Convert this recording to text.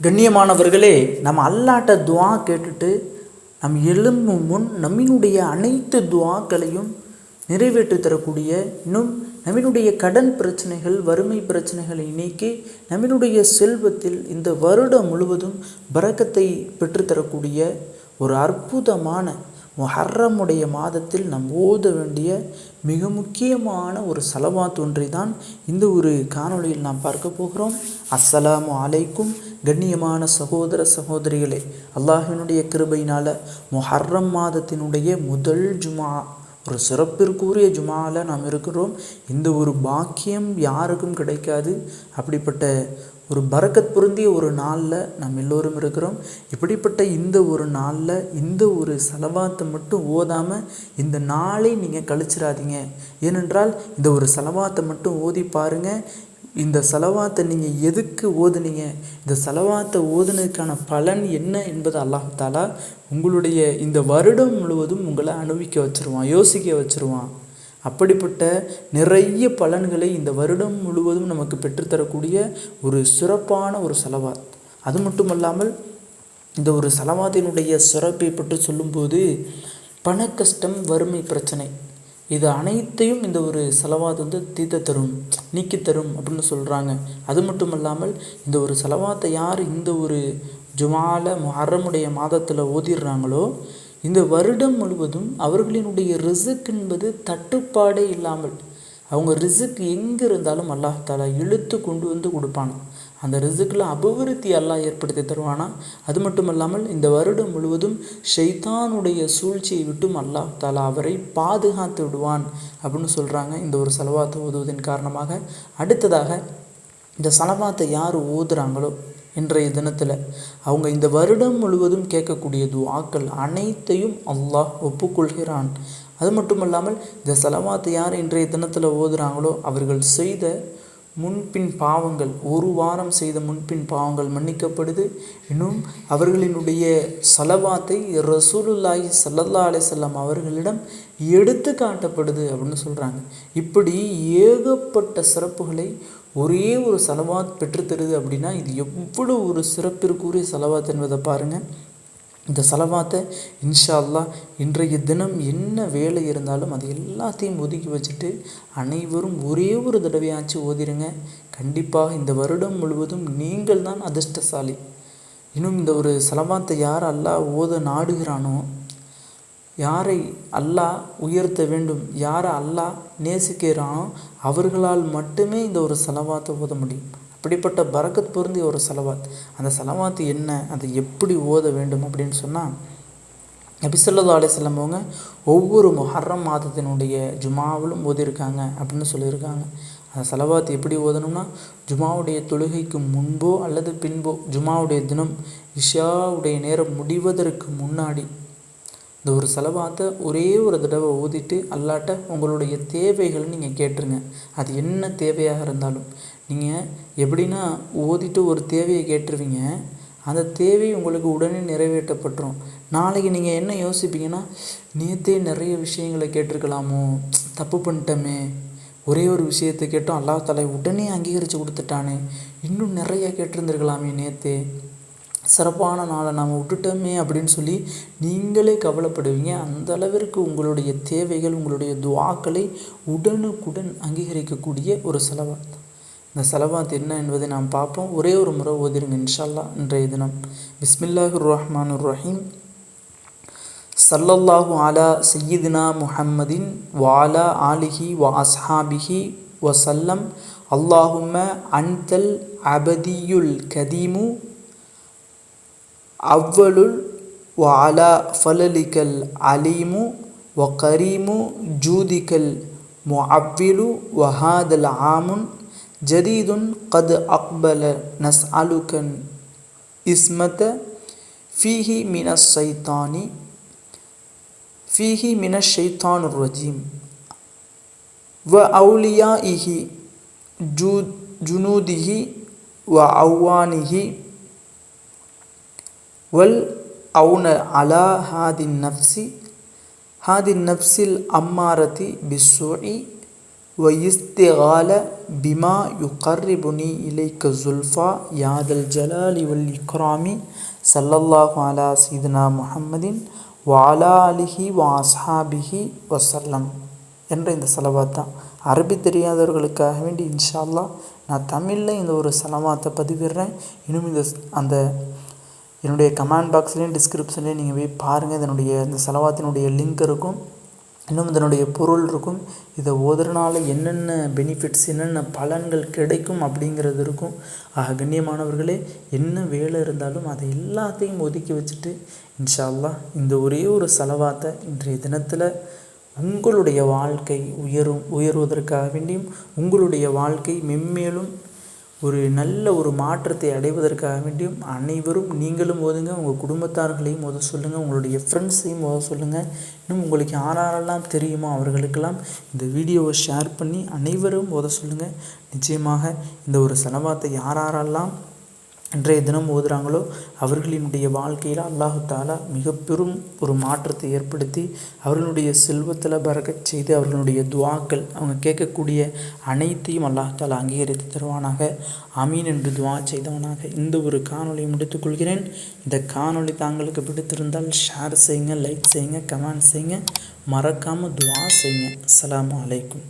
கண்ணியமானவர்களே நம்ம அல்லாட்ட துவா கேட்டுட்டு நம் எழும்பும் முன் நம்மினுடைய அனைத்து துவாக்களையும் நிறைவேற்றி தரக்கூடிய இன்னும் நம்மினுடைய கடன் பிரச்சனைகள் வறுமை பிரச்சனைகளை நீக்கி நம்மினுடைய செல்வத்தில் இந்த வருடம் முழுவதும் பரக்கத்தை பெற்றுத்தரக்கூடிய ஒரு அற்புதமான முஹர்ரமுடைய மாதத்தில் நாம் ஓத வேண்டிய மிக முக்கியமான ஒரு செலவாத் ஒன்றை தான் இந்த ஒரு காணொளியில் நாம் பார்க்க போகிறோம். அஸ்ஸலாமு அலைக்கும் கண்ணியமான சகோதர சகோதரிகளே அல்லாஹினுடைய கிருபையினால் முஹர்ரம் மாதத்தினுடைய முதல் ஜுமா ஒரு சிறப்பிற்குரிய ஜுமாவில் நாம் இருக்கிறோம். இந்த ஒரு பாக்கியம் யாருக்கும் கிடைக்காது. அப்படிப்பட்ட ஒரு பறக்கத் பொருந்திய ஒரு நாளில் நாம் எல்லோரும் இருக்கிறோம். இப்படிப்பட்ட இந்த ஒரு நாளில் இந்த ஒரு செலவாத்தை மட்டும் ஓதாமல் இந்த நாளை நீங்கள் கழிச்சிடாதீங்க ஏனென்றால் இந்த ஒரு செலவாத்தை மட்டும் ஓதி பாருங்கள் இந்த செலவாத்தை நீங்கள் எதுக்கு ஓதுனீங்க? இந்த செலவாத்தை ஓதுனதுக்கான பலன் என்ன என்பது அல்லாஹாலா உங்களுடைய இந்த வருடம் முழுவதும் உங்களை அனுபவிக்க வச்சுருவான் யோசிக்க வச்சுருவான். அப்படிப்பட்ட நிறைய பலன்களை இந்த வருடம் முழுவதும் நமக்கு பெற்றுத்தரக்கூடிய ஒரு சிறப்பான ஒரு செலவாத். அது மட்டுமல்லாமல் இந்த ஒரு செலவாத்தினுடைய சிறப்பை பற்றி சொல்லும்போது பண கஷ்டம் வறுமை பிரச்சனை. இது அனைத்தையும் இந்த ஒரு செலவாத் வந்து தீர்த்த தரும் நீக்கி தரும் அப்படின்னு சொல்கிறாங்க அது மட்டும் இல்லாமல் இந்த ஒரு செலவாத்தை யார் இந்த ஒரு ஜுமால முஹர்ரமுடைய மாதத்தில் ஓதிடுறாங்களோ இந்த வருடம் முழுவதும் அவர்களினுடைய ரிசுக் என்பது தட்டுப்பாடே இல்லாமல் அவங்க ரிசுக் எங்கே இருந்தாலும் அல்லாஹாலா இழுத்து கொண்டு வந்து கொடுப்பாங்க அந்த ரிசுக்கில் அபிவிருத்தி அல்லாஹ் ஏற்படுத்தி தருவானா? அது மட்டும் இல்லாமல் இந்த வருடம் முழுவதும் ஷைத்தானுடைய சூழ்ச்சியை விட்டும் அல்லாஹ் தாலா அவரை பாதுகாத்து விடுவான் அப்படின்னு சொல்கிறாங்க இந்த ஒரு செலவாத்தை ஓதுவதன் காரணமாக. அடுத்ததாக இந்த செலவாத்தை யார் ஓதுறாங்களோ இன்றைய தினத்தில் அவங்க இந்த வருடம் முழுவதும் கேட்கக்கூடிய துவாக்கள் அனைத்தையும் அல்லாஹ் ஒப்புக்கொள்கிறான். அது மட்டும் இல்லாமல் இந்த செலவாத்தை யார் இன்றைய தினத்தில் ஓதுறாங்களோ அவர்கள் செய்த முன்பின் பாவங்கள் ஒரு வாரம் செய்த முன்பின் பாவங்கள் மன்னிக்கப்படுது. இன்னும் அவர்களினுடைய செலவாத்தை ரசூலுல்லாஹி சல்லல்லா அலிசல்லாம் அவர்களிடம் எடுத்து காட்டப்படுது அப்படின்னு சொல்கிறாங்க இப்படி ஏகப்பட்ட சிறப்புகளை ஒரே ஒரு செலவாத் பெற்றுத்தருது அப்படின்னா இது எவ்வளோ ஒரு சிறப்பிற்குரிய செலவாத் என்பதை பாருங்கள் இந்த செலவாத்தை இன்ஷா அல்லாஹ் இன்றைய தினம் என்ன வேலை இருந்தாலும் அது எல்லாத்தையும் ஒதுக்கி வச்சுட்டு அனைவரும் ஒரே ஒரு தடவையாச்சும் ஓதிருங்க. கண்டிப்பாக இந்த வருடம் முழுவதும் நீங்கள் தான் அதிர்ஷ்டசாலி. இன்னும் இந்த ஒரு செலவாத்தை யார் அல்லாஹ் ஓத நாடுகிறானோ யாரை அல்லாஹ் உயர்த்த வேண்டும் யாரை அல்லாஹ் நேசிக்கிறானோ அவர்களால் மட்டுமே இந்த ஒரு செலவாத்தை ஓத முடியும். அப்படிப்பட்ட பரக்கத் பொருந்திய ஒரு செலவாத். அந்த செலவாத்து என்ன? அதை எப்படி ஓத வேண்டும் அப்படின்னு சொன்னால் எபிசல்லது அலிஸ்லாம் அவங்க ஒவ்வொரு மொஹர்ரம் மாதத்தினுடைய ஜுமாவிலும் ஓதியிருக்காங்க அப்படின்னு சொல்லியிருக்காங்க. அந்த செலவாத்து எப்படி ஓதணும்னா ஜுமாவுடைய தொழுகைக்கு முன்போ அல்லது பின்போ ஜுமாவுடைய தினம் இஷாவுடைய நேரம் முடிவதற்கு முன்னாடி இந்த ஒரு செலவாத்தை ஒரே ஒரு தடவை ஓதிட்டு அல்லாட்ட உங்களுடைய தேவைகள் நீங்கள் கேட்டுருங்க. அது என்ன தேவையாக இருந்தாலும். நீங்கள் எப்படின்னா ஓதிட்டு ஒரு தேவையை கேட்டுருவீங்க. அந்த தேவை உங்களுக்கு உடனே நிறைவேற்றப்பட்டுரும். நாளைக்கு நீங்கள் என்ன யோசிப்பீங்கன்னா நேற்றே நிறைய விஷயங்களை கேட்டிருக்கலாமோ? தப்பு பண்ணிட்டோமே. ஒரே ஒரு விஷயத்தை கேட்டோம் அல்லா தலை உடனே அங்கீகரித்து கொடுத்துட்டானே. இன்னும் நிறைய கேட்டிருந்துருக்கலாமே நேற்றே சிறப்பான நாளை நாம் விட்டுட்டோமே அப்படின்னு சொல்லி நீங்களே கவலைப்படுவீங்க. அந்த அளவிற்கு உங்களுடைய தேவைகள் உங்களுடைய துவாக்களை உடனுக்குடன் அங்கீகரிக்கக்கூடிய ஒரு செலவாத். இந்த செலவாத் என்ன என்பதை நாம் பார்ப்போம். ஒரே ஒரு முறை ஓதிருங்க இன்ஷால்லா இன்றைய தினம். பிஸ்மில்லாஹுர் ரஹ்மான் ரஹீம். சல்லல்லாஹு அலா சையீதினா முஹம்மதின் வாலா ஆலிஹி வ அஸ்ஹாபிஹி வசல்லம் அல்லாஹும அன்தல் அபதியுல் கதீமு أول وعلى فللك العليم وقريم جودك المعول وهذا العام جديد قد أقبل نسألك إسمة فيه من الشيطان فيه من الشيطان الرجيم وأوليائه جنوده وعوانه வல் அவுன அலா ஹாதின் நப்சி ஹாதின் நப்சில் அம்மாரதி பிஸ்ஸுஇ வ இஸ்திகால பிமா யு கர்ரிபுனி இலைக்க ஜுல்ஃபா யாதல் ஜலாலி வல் இக்ராமி சல்லல்லாஹு அலா சீதனா முஹம்மதின் வாலா அலிஹி வாஸ்ஹாபிஹி வசல்லம் என்ற இந்த செலவாத் தான் அரபி தெரியாதவர்களுக்காக வேண்டி இன்ஷால்லா நான் தமிழில் இந்த ஒரு செலவாத்தை பதிவிடுறேன். இன்னும் இந்த அந்த என்னுடைய கமெண்ட் பாக்ஸ்லேயும் டிஸ்கிரிப்ஷன்லேயும் நீங்கள் போய் பாருங்கள் இதனுடைய இந்த செலவாத்தினுடைய லிங்க் இருக்கும். இன்னும் இதனுடைய பொருள் இருக்கும். இதை ஓதுறனால என்னென்ன பெனிஃபிட்ஸ் என்னென்ன பலன்கள் கிடைக்கும் அப்படிங்கிறது இருக்கும். ஆக கண்ணியமானவர்களே என்ன வேலை இருந்தாலும் அதை எல்லாத்தையும் ஒதுக்கி வச்சுட்டு இன்ஷா அல்லாஹ் இந்த ஒரே ஒரு செலவாத்தை இன்றைய தினத்தில் உங்களுடைய வாழ்க்கை உயரும் உயர்வதற்காக வேண்டியும் உங்களுடைய வாழ்க்கை மென்மேலும் ஒரு நல்ல ஒரு மாற்றத்தை அடைவதற்காக வேண்டியும் அனைவரும் நீங்களும் ஓதுங்க உங்கள் குடும்பத்தார்களையும் ஓத சொல்லுங்கள் உங்களுடைய ஃப்ரெண்ட்ஸையும் ஓத சொல்லுங்கள் இன்னும் உங்களுக்கு யாரெல்லாம் தெரியுமோ அவர்களுக்கெல்லாம் இந்த வீடியோவை ஷேர் பண்ணி அனைவரும் ஓத சொல்லுங்கள் நிச்சயமாக இந்த ஒரு செலவாத்தை யாரெல்லாம் இன்றைய தினம் ஓதுறாங்களோ அவர்களினுடைய வாழ்க்கையில் அல்லாஹு தாலா மிக பெரும் ஒரு மாற்றத்தை ஏற்படுத்தி அவர்களுடைய செல்வத்தில் பறக்கச் செய்து அவர்களுடைய துவாக்கள் அவங்க கேட்கக்கூடிய அனைத்தையும் அல்லாஹ் தாலா அங்கீகரித்து தருவானாக. அமீன் என்று துவா செய்தவனாக. இந்த ஒரு காணொலியை முடித்துக்கொள்கிறேன் இந்த காணொளி தாங்களுக்கு பிடித்திருந்தால் ஷேர் செய்யுங்க லைக் செய்யுங்க கமெண்ட் செய்யுங்க. மறக்காமல் துவா செய்யுங்க. அஸ்ஸலாமு அலைக்கும்.